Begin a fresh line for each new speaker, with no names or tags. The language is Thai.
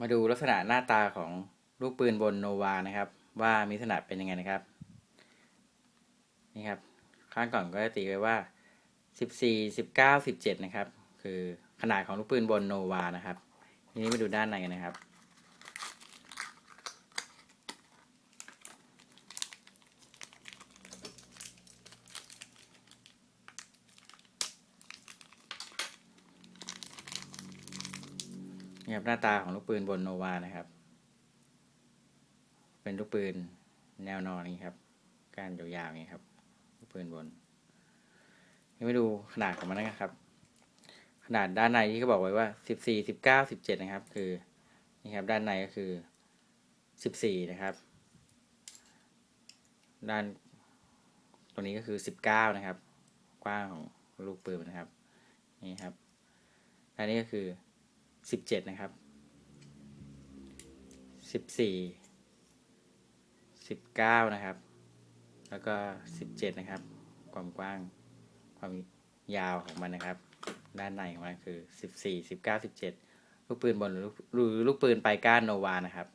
มาดูลักษณะหน้าตาของลูกปืนบนโนวานะครับ ว่ามีลักษณะเป็นยังไงนะครับนี่ครับข้างก่อนก็จะตีไว้ว่า 14 19 17 นะครับ คือขนาดของลูกปืนบนโนวานะครับทีนี้มาดูด้านในกันนะครับ นี่ครับหน้าตาของลูกปืนบนโนวานะครับ เป็นลูกปืนแนวนอนนี้ครับก้านยาวๆนี้ครับ ลูกปืนบนนี่มาดูขนาดของมันนะครับ ขนาดด้านในที่เขาบอกไว้ว่าสิบสี่สิบเก้าสิบเจ็ดนะครับ คือนี่ครับ ด้านในก็คือสิบสี่นะครับ ด้านตรงนี้ก็คือสิบเก้านะครับ กว้างของลูกปืนนะครับ นี่ครับด้านนี้ก็คือ สิบเจ็ดนะครับสิบสี่สิบเก้านะครับ แล้วก็สิบเจ็ดนะครับ ความกว้างความยาวของมันนะครับ ด้านในของมันคือสิบสี่สิบเก้าสิบเจ็ดลูกปืนบนหรือลูกหรือลูกปืนปลายก้านโนวานะครับ